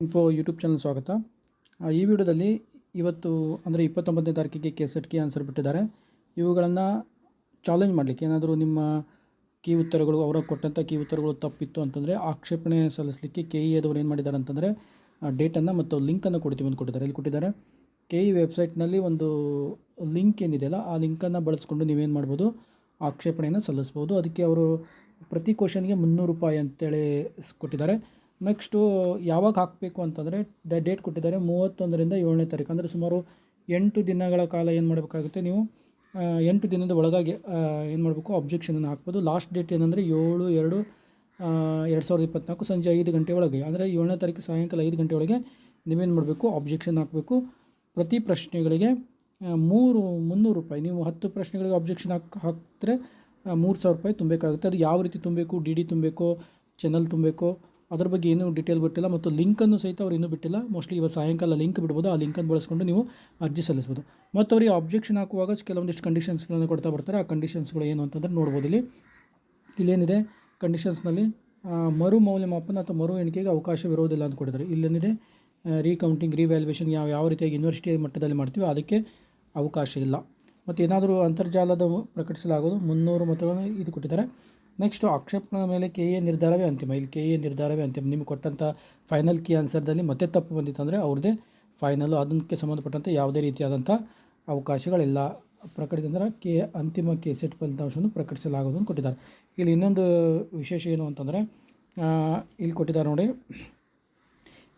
Info YouTube channel ಸ್ವಾಗತ. ಈ ವಿಡಿಯೋದಲ್ಲಿ ಇವತ್ತು, ಅಂದರೆ ಇಪ್ಪತ್ತೊಂಬತ್ತನೇ ತಾರೀಕಿಗೆ ಕೆ ಸೆಟ್ ಕಿ ಆನ್ಸರ್ ಬಿಟ್ಟಿದ್ದಾರೆ. ಇವುಗಳನ್ನು ಚಾಲೆಂಜ್ ಮಾಡಲಿಕ್ಕೆ ಏನಾದರೂ ನಿಮ್ಮ ಕೀ ಉತ್ತರಗಳು, ಅವರ ಕೊಟ್ಟಂಥ ಕೀ ಉತ್ತರಗಳು ತಪ್ಪಿತ್ತು ಅಂತಂದರೆ ಆಕ್ಷೇಪಣೆ ಸಲ್ಲಿಸಲಿಕ್ಕೆ ಕೆ ಇ ಅದವರು ಏನು ಮಾಡಿದ್ದಾರೆ ಅಂತಂದರೆ ಡೇಟನ್ನು ಮತ್ತು ಲಿಂಕನ್ನು ಕೊಡ್ತೀವಿ ಅಂತ ಕೊಟ್ಟಿದ್ದಾರೆ. ಇಲ್ಲಿ ಕೊಟ್ಟಿದ್ದಾರೆ, ಕೆ ಇ ವೆಬ್ಸೈಟ್ನಲ್ಲಿ ಒಂದು ಲಿಂಕ್ ಏನಿದೆಯಲ್ಲ ಆ ಲಿಂಕನ್ನು ಬಳಸ್ಕೊಂಡು ನೀವೇನು ಮಾಡ್ಬೋದು, ಆಕ್ಷೇಪಣೆಯನ್ನು ಸಲ್ಲಿಸ್ಬೋದು. ಅದಕ್ಕೆ ಅವರು ಪ್ರತಿ ಕ್ವಶನ್ಗೆ ಮುನ್ನೂರು ರೂಪಾಯಿ ಅಂತೇಳಿ ಕೊಟ್ಟಿದ್ದಾರೆ. ನೆಕ್ಸ್ಟು ಯಾವಾಗ ಹಾಕಬೇಕು ಅಂತಂದರೆ ಡೇಟ್ ಕೊಟ್ಟಿದ್ದಾರೆ ಮೂವತ್ತೊಂದರಿಂದ ಏಳನೇ ತಾರೀಕು. ಅಂದರೆ ಸುಮಾರು ಎಂಟು ದಿನಗಳ ಕಾಲ ಏನು ಮಾಡಬೇಕಾಗುತ್ತೆ ನೀವು ಎಂಟು ದಿನದ ಒಳಗಾಗಿ ಏನು ಮಾಡಬೇಕು ಅಬ್ಜೆಕ್ಷನನ್ನು ಹಾಕ್ಬೋದು. ಲಾಸ್ಟ್ ಡೇಟ್ ಏನಂದರೆ ಏಳು, ಎರಡು ಎರಡು ಸಾವಿರದ ಇಪ್ಪತ್ತ್ನಾಲ್ಕು ಸಂಜೆ ಐದು ಗಂಟೆ ಒಳಗೆ. ಅಂದರೆ ಏಳನೇ ತಾರೀಕು ಸಾಯಂಕಾಲ ಐದು ಗಂಟೆ ಒಳಗೆ ನೀವೇನು ಮಾಡಬೇಕು ಅಬ್ಜೆಕ್ಷನ್ ಹಾಕಬೇಕು. ಪ್ರತಿ ಪ್ರಶ್ನೆಗಳಿಗೆ ಮೂರು, ಮುನ್ನೂರು ರೂಪಾಯಿ, ನೀವು ಹತ್ತು ಪ್ರಶ್ನೆಗಳಿಗೆ ಅಬ್ಜೆಕ್ಷನ್ ಹಾಕಿ ಹಾಕಿದ್ರೆ ಮೂರು ಸಾವಿರ ರೂಪಾಯಿ ತುಂಬಬೇಕಾಗುತ್ತೆ. ಅದು ಯಾವ ರೀತಿ ತುಂಬಬೇಕು ಡಿ ಡಿ ತುಂಬಬೇಕು ಚಾನಲ್ ತುಂಬಬೇಕು ಅದ್ರ ಬಗ್ಗೆ ಏನೂ ಡೀಟೇಲ್ ಬಿಟ್ಟಿಲ್ಲ ಮತ್ತು ಲಿಂಕನ್ನು ಸಹಿತ ಅವ್ರು ಇನ್ನೂ ಬಿಟ್ಟಿಲ್ಲ. ಮೋಸ್ಟ್ಲಿ ಇವತ್ತು ಸಾಯಂಕಾಲ ಲಿಂಕ್ ಬಿಡ್ಬೋದು. ಆ ಲಿಂಕನ್ನು ಬಳಸ್ಕೊಂಡು ನೀವು ಅರ್ಜಿ ಸಲ್ಲಿಸ್ಬೋದು. ಮತ್ತು ಅವರಿಗೆ ಆಬ್ಜೆಕ್ಷನ್ ಹಾಕುವಾಗ ಕೆಲವೊಂದಿಷ್ಟು ಕಂಡೀಷನ್ಸ್ಗಳನ್ನು ಕೊಡ್ತಾ ಬರ್ತಾರೆ. ಆ ಕಂಡೀಷನ್ಸ್ಗಳು ಏನು ಅಂತಂದರೆ ನೋಡ್ಬೋದು ಇಲ್ಲಿ. ಇಲ್ಲೇನಿದೆ? ಕಂಡೀಷನ್ಸ್ನಲ್ಲಿ ಮರು ಮೌಲ್ಯಮಾಪನ ಅಥವಾ ಮರು ಎಣಿಕೆಗೆ ಅವಕಾಶವಿರೋದಿಲ್ಲ ಅಂತ ಕೊಟ್ಟಿದ್ದಾರೆ. ಇಲ್ಲೇನಿದೆ? ರೀಕೌಂಟಿಂಗ್ ರಿವ್ಯಾಲ್ಯೂಯೇಷನ್ ಯಾವ ಯಾವ ರೀತಿಯಾಗಿ ಯೂನಿವರ್ಸಿಟಿ ಮಟ್ಟದಲ್ಲಿ ಮಾಡ್ತೀವಿ ಅದಕ್ಕೆ ಅವಕಾಶ ಇಲ್ಲ. ಮತ್ತು ಏನಾದರೂ ಅಂತರ್ಜಾಲದ ಪ್ರಕಟಿಸಲಾಗೋದು? ಮುನ್ನೂರು ಮತಗಳನ್ನು ಇದು ಕೊಟ್ಟಿದ್ದಾರೆ. ನೆಕ್ಸ್ಟು ಆಕ್ಷೇಪಣೆ ಮೇಲೆ ಕೆ ಎ ನಿರ್ಧಾರವೇ ಅಂತಿಮ. ಇಲ್ಲಿ ಕೆ ಎ ನಿರ್ಧಾರವೇ ಅಂತಿಮ. ನಿಮಗೆ ಕೊಟ್ಟಂಥ ಫೈನಲ್ ಕೀ ಆನ್ಸರ್ದಲ್ಲಿ ಮತ್ತೆ ತಪ್ಪು ಬಂದಿತ್ತು ಅಂದರೆ ಅವ್ರದ್ದೇ ಫೈನಲ್ಲು ಅದಕ್ಕೆ ಸಂಬಂಧಪಟ್ಟಂತೆ ಯಾವುದೇ ರೀತಿಯಾದಂಥ ಅವಕಾಶಗಳಿಲ್ಲ. ಪ್ರಕಟಿಸಿದ್ರೆ ಕೆ ಅಂತಿಮ ಕೆ ಸೆಟ್ ಫಲಿತಾಂಶವನ್ನು ಪ್ರಕಟಿಸಲಾಗುವುದು ಅಂತ ಕೊಟ್ಟಿದ್ದಾರೆ. ಇಲ್ಲಿ ಇನ್ನೊಂದು ವಿಶೇಷ ಏನು ಅಂತಂದರೆ ಇಲ್ಲಿ ಕೊಟ್ಟಿದ್ದಾರೆ ನೋಡಿ.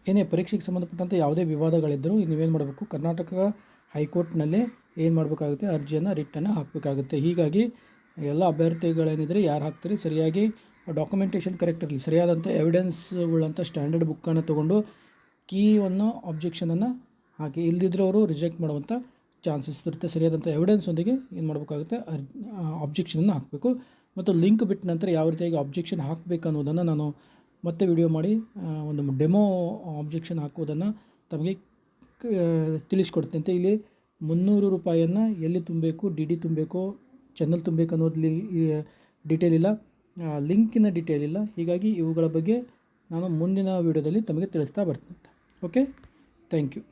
ಏನೇ ಪರೀಕ್ಷೆಗೆ ಸಂಬಂಧಪಟ್ಟಂತೆ ಯಾವುದೇ ವಿವಾದಗಳಿದ್ದರೂ ನೀವೇನು ಮಾಡಬೇಕು? ಕರ್ನಾಟಕ ಹೈಕೋರ್ಟ್ನಲ್ಲಿ ಏನು ಮಾಡಬೇಕಾಗುತ್ತೆ? ಅರ್ಜಿಯನ್ನು ರಿಟ್ಟನ್ನು ಹಾಕಬೇಕಾಗುತ್ತೆ. ಹೀಗಾಗಿ ಎಲ್ಲ ಅಭ್ಯರ್ಥಿಗಳೇನಿದ್ರೆ ಯಾರು ಹಾಕ್ತಾರೆ? ಸರಿಯಾಗಿ ಡಾಕ್ಯುಮೆಂಟೇಷನ್ ಕರೆಕ್ಟ್ ಇರಲಿ. ಸರಿಯಾದಂಥ ಎವಿಡೆನ್ಸ್ ಉಳ್ಳಂಥ ಸ್ಟ್ಯಾಂಡರ್ಡ್ ಬುಕ್ಕನ್ನು ತೊಗೊಂಡು ಕೀವನ್ನು ಅಬ್ಜೆಕ್ಷನನ್ನು ಹಾಕಿ. ಇಲ್ಲದಿದ್ದರೆ ಅವರು ರಿಜೆಕ್ಟ್ ಮಾಡುವಂಥ ಚಾನ್ಸಸ್ ಇರುತ್ತೆ. ಸರಿಯಾದಂಥ ಎವಿಡೆನ್ಸ್ ಒಂದಿಗೆ ಏನು ಮಾಡಬೇಕಾಗುತ್ತೆ. ಅಬ್ಜೆಕ್ಷನನ್ನು ಹಾಕಬೇಕು. ಮತ್ತು ಲಿಂಕ್ ಬಿಟ್ಟ ನಂತರ ಯಾವ ರೀತಿಯಾಗಿ ಅಬ್ಜೆಕ್ಷನ್ ಹಾಕಬೇಕು ಅನ್ನೋದನ್ನು ನಾನು ಮತ್ತೆ ವಿಡಿಯೋ ಮಾಡಿ ಒಂದು ಡೆಮೋ ಆಬ್ಜೆಕ್ಷನ್ ಹಾಕುವುದನ್ನು ತಮಗೆ ಕ- ತಿಳಿಸ್ಕೊಡ್ತೀನಿ. ಅಂತ ಇಲ್ಲಿ ಮುನ್ನೂರು ರೂಪಾಯಿಯನ್ನು ಎಲ್ಲಿ ತುಂಬಬೇಕು, ಡಿ ಡಿ ತುಂಬಬೇಕು ಚಾನಲ್ ತುಂಬಬೇಕು ಅನ್ನೋದ್ಲಿ ಡೀಟೇಲ್ ಇಲ್ಲ. ಲಿಂಕಿನ ಡೀಟೇಲ್ ಇಲ್ಲ. ಹೀಗಾಗಿ ಇವುಗಳ ಬಗ್ಗೆ ನಾನು ಮುಂದಿನ ವಿಡಿಯೋದಲ್ಲಿ ತಮಗೆ ತಿಳಿಸ್ತಾ ಬರ್ತೀನಿ. Okay thank you